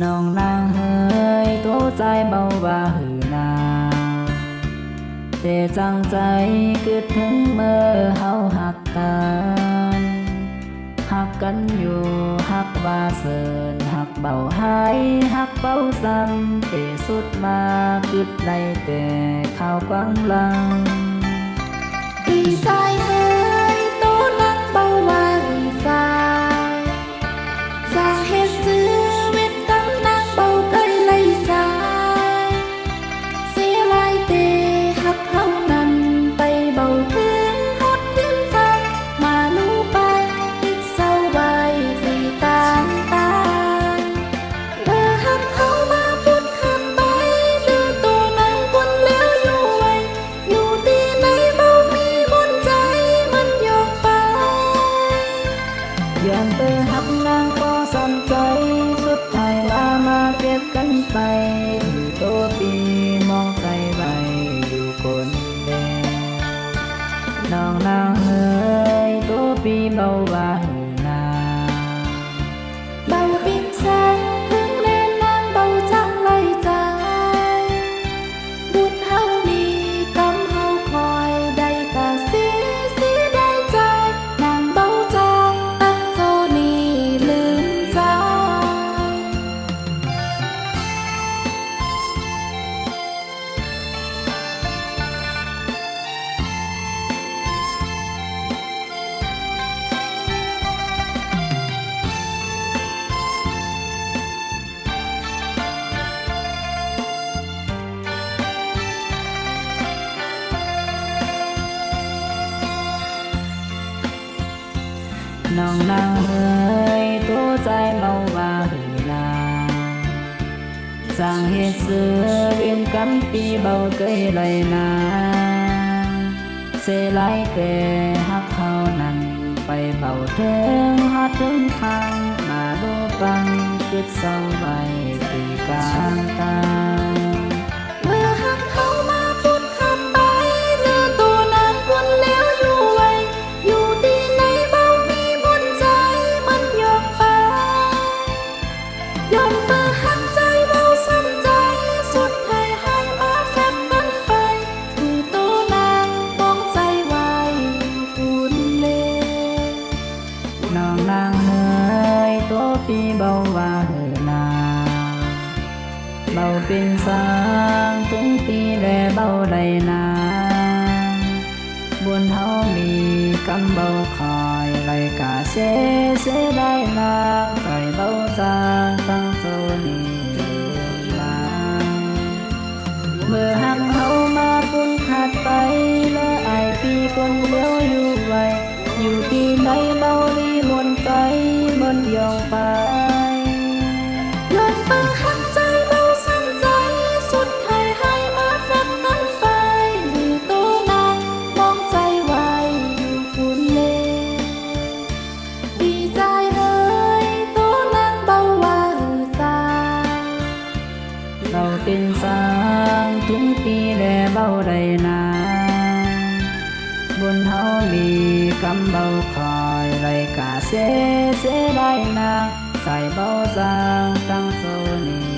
น้องนางเฮยตัวใจเบาบาหือนาแต่จังใจคิดถึงเมื่อเฮาหักกันหักกันอยู่หักว่าเสินหักเบาหายหักเบาซ้ำแต่สุดมาคิดในแต่ข่าวกว้างลังดีใจ ไปโตปีมองใจใบอยู่คนแดงน้องนางเอ้ยโตปีเบาบาง nồng nang hơi tố dài màu và hủy là sang hết xưa yên cắm đi bầu cây lời na xe lái kề hắc hào nằn bay bầu thêm hát thương thang. Mà đô băng tuyết sau bay tùy càng ta ปีเบาว่าเฮืนาเบาเป็นสางถึงปีแลเบาใดนาบุญเฮามีกำเบาคอยไหลกาเสเสได้นา tay buồn hao mì cắm bao khỏi lấy cả xế xế bay na xài bao giang trăng sâu nì